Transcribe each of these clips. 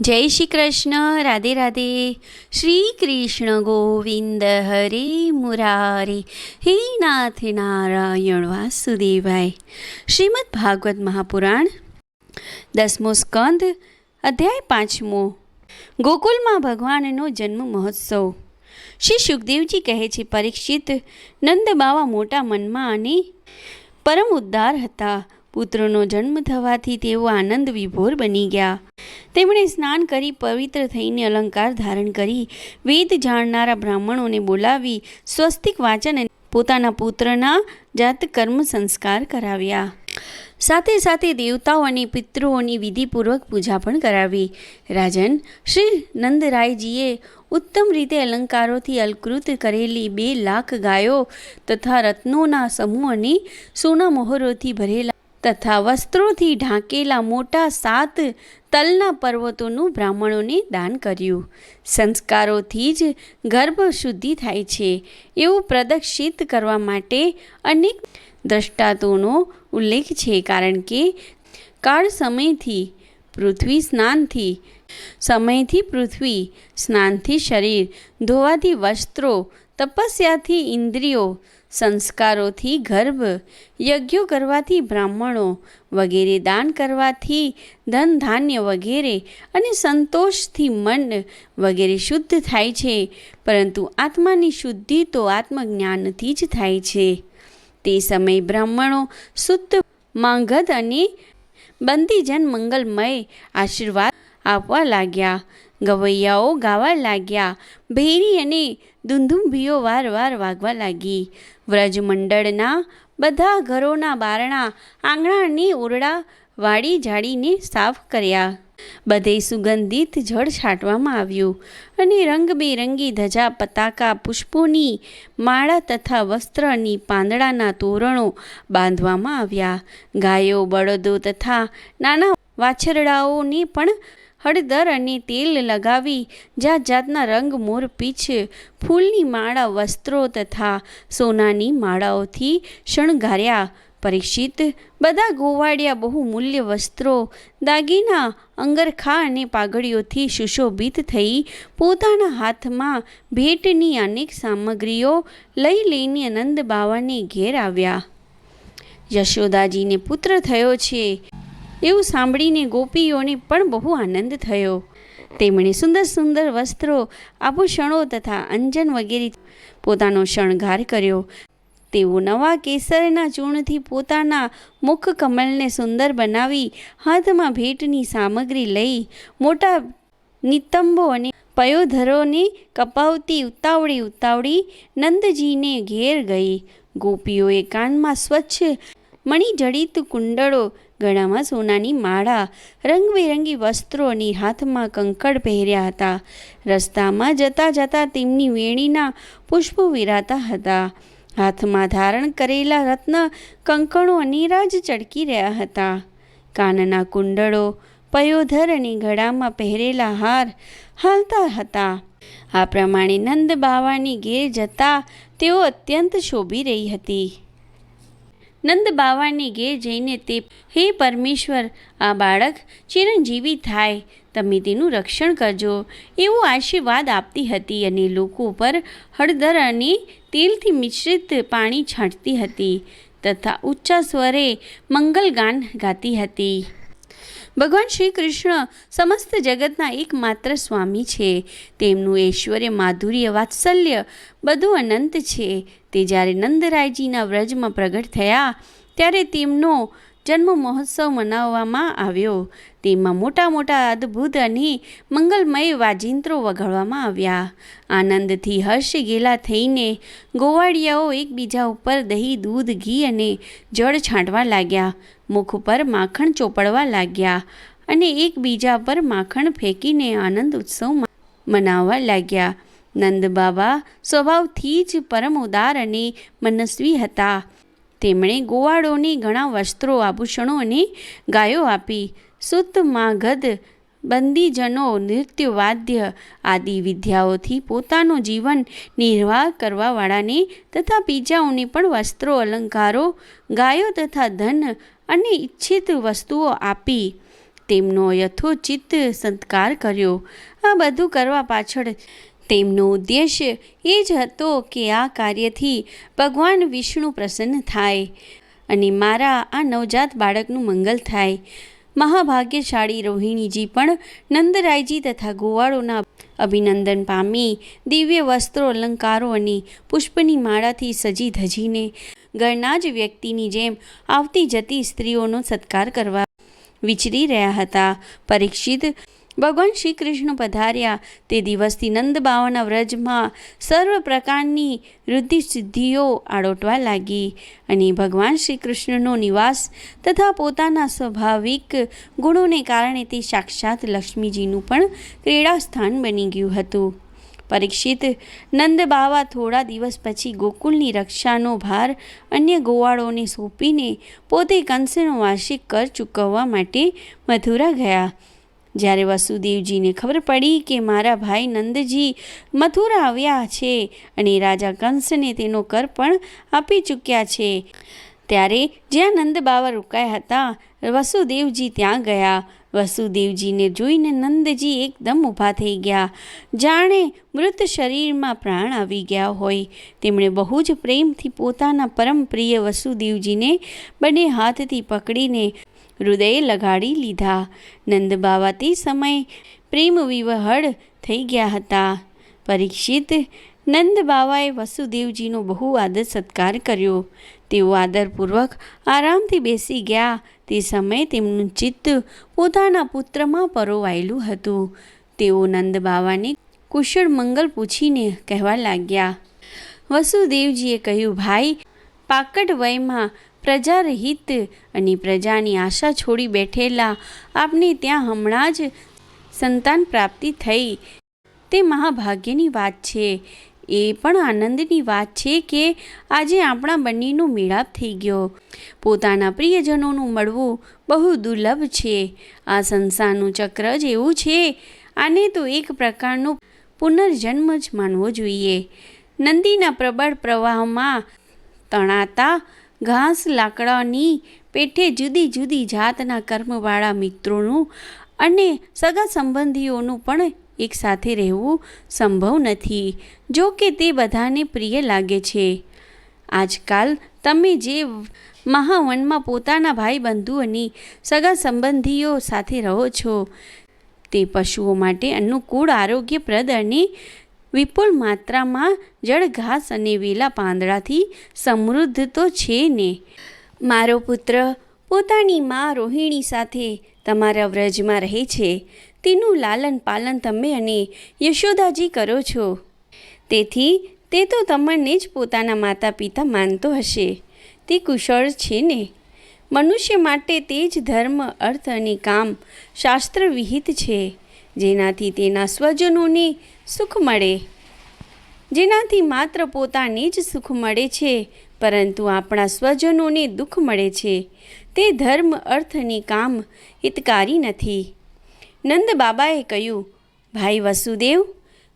જય શ્રી કૃષ્ણ, રાધે રાધે. શ્રી કૃષ્ણ ગોવિંદ હરે મુરારી. હે નાથ નારાયણ વાસુદેવાય. શ્રીમદ ભાગવત મહાપુરાણ, દસમો સ્કંદ, અધ્યાય પાંચમો. ગોકુલમાં ભગવાનનો જન્મ મહોત્સવ. શ્રી સુખદેવજી કહે છે, પરીક્ષિત નંદ બાવા મોટા મનમાં અને પરમ ઉદ્ધાર હતા. પુત્રનો જન્મ થવાથી તેઓ આનંદ વિભોર બની ગયા. તેમણે સ્નાન કરી પવિત્ર થઈને અલંકાર ધારણ કરી, વેદ જાણનારા બ્રાહ્મણોને બોલાવી, સ્વસ્તિક વાચન પોતાના પુત્રના જાત કર્મ સંસ્કાર કરાવ્યા. સાથે સાથે દેવતાઓ અને પિતૃઓની વિધિપૂર્વક પૂજા પણ કરાવી. રાજન, શ્રી નંદરાયજીએ ઉત્તમ રીતે અલંકારોથી અલકૃત કરેલી બે લાખ ગાયો તથા રત્નોના સમૂહ અને સોના મોહરોથી ભરેલા તથા વસ્ત્રોથી ઢાંકેલા મોટા સાત તલના પર્વતોનું બ્રાહ્મણોને દાન કર્યું. સંસ્કારોથી જ ગર્ભ શુદ્ધિ થાય છે. એવું પ્રદક્ષિત કરવા માટે અનેક દ્રષ્ટાંતોનો ઉલ્લેખ છે કારણ કે કાળ સમયથી, પૃથ્વી સ્નાનથી, સમયથી પૃથ્વી સ્નાનથી શરીર, ધોવાથી વસ્ત્રો તપસ્યાથી ઇન્દ્રિયો, સંસ્કારોથી ગર્ભ, યજ્ઞો કરવાથી બ્રાહ્મણો વગેરે દાન કરવાથી ધન ધાન્ય વગેરે અને સંતોષથી મન વગેરે શુદ્ધ થાય છે. પરંતુ આત્માની શુદ્ધિ તો આત્મજ્ઞાનથી જ થાય છે. તે સમયે બ્રાહ્મણો શુદ્ધ માંગધ અને બંદીજન મંગલમય આશીર્વાદ આપવા લાગ્યા. ગવૈયાઓ ગાવા લાગ્યા. ભેરી અને દુંધુંભીઓ વારવાર વાગવા લાગી. વ્રજમંડળના બધા ઘરોના બારણા આંગણાની ઓરડા વાડી ઝાડીને સાફ કર્યા. બધે સુગંધિત જળ છાંટવામાં આવ્યું અને રંગબેરંગી ધજા, પતાકા, પુષ્પોની માળા તથા વસ્ત્રની પાંદડાના તોરણો બાંધવામાં આવ્યા. ગાયો, બળદો તથા નાના વાછરડાઓને પણ હળદર અને તેલ લગાવી જાત જાતના રંગ મોર પીછ ફૂલની માળા વસ્ત્રો તથા સોનાની માળાઓથી શણગાર્યા. પરીક્ષિત બધા ગોવાડિયા બહુ મૂલ્ય વસ્ત્રો દાગીના, અંગરખા અને પાઘડીઓથી સુશોભિત થઈ પોતાના હાથમાં ભેટની અનેક સામગ્રીઓ લઈ લઈને આનંદ બાવાને ઘેર આવ્યા. યશોદાજીને પુત્ર થયો છે. એવું સાંભળીને ગોપીઓને પણ બહુ આનંદ થયો. તેમણે સુંદર સુંદર વસ્ત્રો, આભૂષણો તથા અંજન વગેરે પોતાનો શણગાર કર્યો. તેઓ નવા કેસરના ચૂર્ણથી પોતાના મુખ કમલને સુંદર બનાવી હાથમાં ભેટની સામગ્રી લઈ મોટા નિતંબો અને પયોધરોને કપાવતી ઉતાવળી ઉતાવળી નંદજીને ઘેર ગઈ. ગોપીઓએ કાનમાં સ્વચ્છ મણિજડિત કુંડળો ગળામાં સોનાની માળા, રંગબેરંગી વસ્ત્રો અને હાથમાં કંકડ પહેર્યા હતા. રસ્તામાં જતાં જતાં તેમની વેણીના પુષ્પો વિરાતા હતા. હાથમાં ધારણ કરેલા રત્ન કંકણો અનિરાજ ચડકી રહ્યા હતા. કાનના કુંડળો, પયોધર અને ગળામાં પહેરેલા હાર હાલતા હતા. આ પ્રમાણે નંદ બાવાની ઘેર જતા તેઓ અત્યંત શોભી રહી હતી. નંદ બાવાની ઘેર જઈને તે, હે પરમેશ્વર, આ બાળક ચિરંજીવી થાય. તમે તેનું રક્ષણ કરજો. એવો આશીર્વાદ આપતી હતી અને લોકો પર હળદર અને તેલથી મિશ્રિત પાણી છાંટતી હતી તથા ઊંચા સ્વરે મંગલગાન ગાતી હતી. ભગવાન શ્રી કૃષ્ણ સમસ્ત જગતના એકમાત્ર સ્વામી છે. તેમનું ઐશ્વર્ય, માધુર્ય, વાત્સલ્ય બધું અનંત છે. તે જ્યારે નંદરાયજીના વ્રજમાં પ્રગટ થયા, ત્યારે તેમનો જન્મ મહોત્સવ મનાવવામાં આવ્યો. તેમાં મોટા મોટા અદ્ભુત અને મંગલમય વાજિંત્રો વગાડવામાં આવ્યા. આનંદથી હર્ષ ગેલા થઈને ગોવાળિયાઓ એકબીજા ઉપર દહીં, દૂધ, ઘી અને જળ છાંટવા લાગ્યા. મુખ પર માખણ ચોપડવા લાગ્યા અને એકબીજા પર માખણ ફેંકીને આનંદ ઉત્સવ મનાવવા લાગ્યા. નંદ બાબા સ્વભાવથી જ પરમ ઉદાર અને મનસ્વી હતા. તેમણે ગોવાળોને ઘણા વસ્ત્રો, આભૂષણો અને ગાયો આપી. સુત માગધ બંદીજનો, નૃત્ય વાદ્ય આદિ વિદ્યાઓથી પોતાનું જીવન નિર્વાહ કરવાવાળાને તથા બીજાઓને પણ વસ્ત્રો, અલંકારો, ગાયો તથા ધન અને ઈચ્છિત વસ્તુઓ આપી. તેમનો યથોચિત સત્કાર કર્યો. આ બધું કરવા પાછળ તેમનો ઉદ્દેશ્ય એ જ હતો કે આ કાર્યથી ભગવાન વિષ્ણુ પ્રસન્ન થાય અને મારા આ નવજાત બાળકનું મંગલ થાય. મહાભાગ્યશાળી રોહિણીજી પણ નંદરાયજી તથા ગોવાળોના અભિનંદન પામી દિવ્ય વસ્ત્રો, અલંકારો અને પુષ્પની માળાથી સજી ધજીને ઘરના જ વ્યક્તિની જેમ આવતી જતી સ્ત્રીઓનો સત્કાર કરવા વિચરી રહ્યા હતા. પરીક્ષિત ભગવાન શ્રી કૃષ્ણ પધાર્યા. તે દિવસથી નંદબાવાના વ્રજમાં સર્વ પ્રકારની વૃદ્ધિ સિદ્ધિઓ આડોટવા લાગી અને ભગવાન શ્રી કૃષ્ણનો નિવાસ તથા પોતાના સ્વાભાવિક ગુણોને કારણે તે સાક્ષાત લક્ષ્મીજીનું પણ ક્રીડા સ્થાન બની ગયું હતું. પરીક્ષિત નંદબાવા થોડા દિવસ પછી ગોકુલની રક્ષાનો ભાર અન્ય ગોવાળોને સોંપીને પોતે કંસનો વાર્ષિક કર ચૂકવવા માટે મથુરા ગયા. જ્યારે વસુદેવજીને ખબર પડી કે મારા ભાઈ નંદજી મથુરા આવ્યા છે અને રાજા કંસને તેનો કર પણ આપી ચૂક્યા છે. ત્યારે જ્યાં નંદ બાવા રોકાયા હતા, વસુદેવજી ત્યાં ગયા. વસુદેવજીને જોઈને નંદજી એકદમ ઊભા થઈ ગયા. જાણે મૃત શરીરમાં પ્રાણ આવી ગયા હોય. તેમણે બહુ જ પ્રેમથી પોતાના પરમ પ્રિય વસુદેવજીને બંને હાથથી પકડીને હૃદયે લગાડી લીધા. નંદબાવા તે સમયે પ્રેમ વિવહળ થઈ ગયા હતા. પરીક્ષિત નંદબાવાએ વસુદેવજીનો બહુ આદર સત્કાર કર્યો. તેઓ આદરપૂર્વક આરામથી બેસી ગયા. તે સમયે તેમનું ચિત્ત પોતાના પુત્રમાં પરોવાયેલું હતું. તેઓ નંદબાવાને કુશળ મંગલ પૂછીને કહેવા લાગ્યા, વસુદેવજીએ કહ્યું, ભાઈ પાકટ વયમાં પ્રજારહિત અને પ્રજાની આશા છોડી બેઠેલા આપને ત્યાં હમણાં જ સંતાન પ્રાપ્તિ થઈ. તે મહાભાગ્યની વાત છે. એ પણ આનંદની વાત છે કે આજે આપણા બંનેનો મેળાપ થઈ ગયો. પોતાના પ્રિયજનોનું મળવું બહુ દુર્લભ છે. આ સંસારનું ચક્ર જ એવું છે. આને તો એક પ્રકારનો પુનર્જન્મ જ માનવો જોઈએ. નંદીના પ્રબળ પ્રવાહમાં તણાતા ઘાસ લાકડાની પેઠે જુદી જુદી જાતના કર્મવાળા મિત્રોનું અને સગા સંબંધીઓનું પણ એકસાથે રહેવું સંભવ નથી. જો કે તે બધાને પ્રિય લાગે છે. આજકાલ તમે જે મહાવનમાં પોતાના ભાઈ બંધુઓની સગા સંબંધીઓ સાથે રહો છો, તે પશુઓ માટે અનુકૂળ, આરોગ્યપ્રદ અને વિપુલ માત્રામાં જળ, ઘાસ અને વેલા પાંદડાથી સમૃદ્ધ તો છે ને. મારો પુત્ર પોતાની મા રોહિણી સાથે તમારા વ્રજમાં રહે છે. તેનું લાલન પાલન તમે અને યશોદાજી કરો છો. તેથી તે તો તમને જ પોતાના માતા પિતા માનતો હશે. તે કુશળ છે ને. મનુષ્ય માટે તે જ ધર્મ, અર્થ અને કામ શાસ્ત્ર વિહિત છે. જેનાથી તેના સ્વજનોને સુખ મળે. જેનાથી માત્ર પોતાને જ સુખ મળે છે, પરંતુ આપણા સ્વજનોને દુઃખ મળે છે. તે ધર્મ અર્થની કામ હિતકારી નથી. નંદ બાબાએ કહ્યું, ભાઈ વસુદેવ,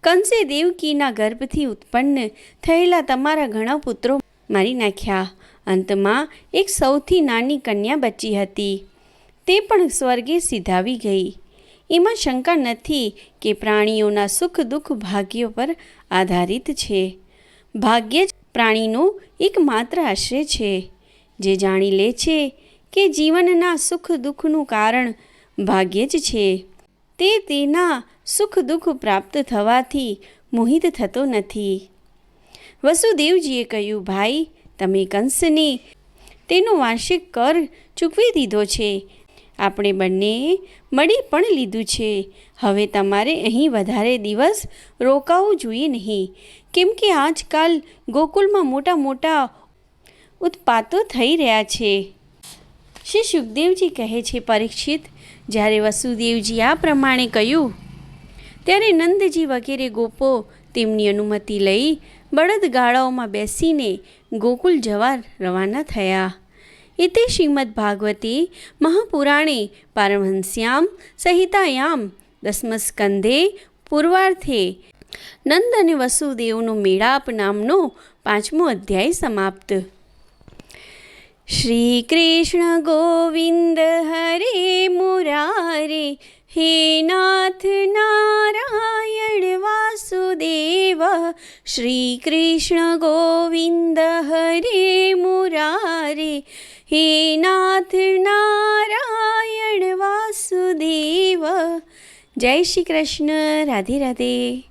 કંસે દેવકીના ગર્ભથી ઉત્પન્ન થયેલા તમારા ઘણા પુત્રો મારી નાખ્યા. અંતમાં એક સૌથી નાની કન્યા બચી હતી. તે પણ સ્વર્ગે સીધાવી ગઈ. એમાં શંકા નથી કે પ્રાણીઓના સુખ દુઃખ ભાગ્યો પર આધારિત છે. ભાગ્ય જ પ્રાણીનો એકમાત્ર આશ્રય છે. જે જાણી લે છે કે જીવનના સુખ દુઃખનું કારણ ભાગ્ય જ છે. તે તેના સુખ દુઃખ પ્રાપ્ત થવાથી મોહિત થતો નથી. વસુદેવજીએ કહ્યું, ભાઈ, તમે કંસને તેનો વાર્ષિક કર ચૂકવી દીધો છે. આપણે બંને મળી પણ લીધું છે. હવે તમારે અહીં વધારે દિવસ રોકાવું જોઈએ નહીં. કેમ કે આજકાલ ગોકુલમાં મોટા મોટા ઉત્પાતો થઈ રહ્યા છે. શ્રી સુખદેવજી કહે છે, પરીક્ષિત, જ્યારે વસુદેવજી આ પ્રમાણે કહ્યું, ત્યારે નંદજી વગેરે ગોપો તેમની અનુમતિ લઈ બળદગાળાઓમાં બેસીને ગોકુલ જવા રવાના થયા. इति श्रीमद्भागवते महापुराणे पारमहंस्यां संहितायां દસમસ્કંધે પૂર્વાર્થે નંદ અને વસુદેવનો મેળાપ નામનો પાંચમો અધ્યાય સમાપ્ત શ્રી કૃષ્ણ ગોવિંદ હરે મુરારે હે નાથ નારાયણ વાસુદેવ શ્રી કૃષ્ણ ગોવિંદ હરે મુરારે હે નાથ નારાયણ વાસુદેવ. જય શ્રી કૃષ્ણ રાધે રાધે.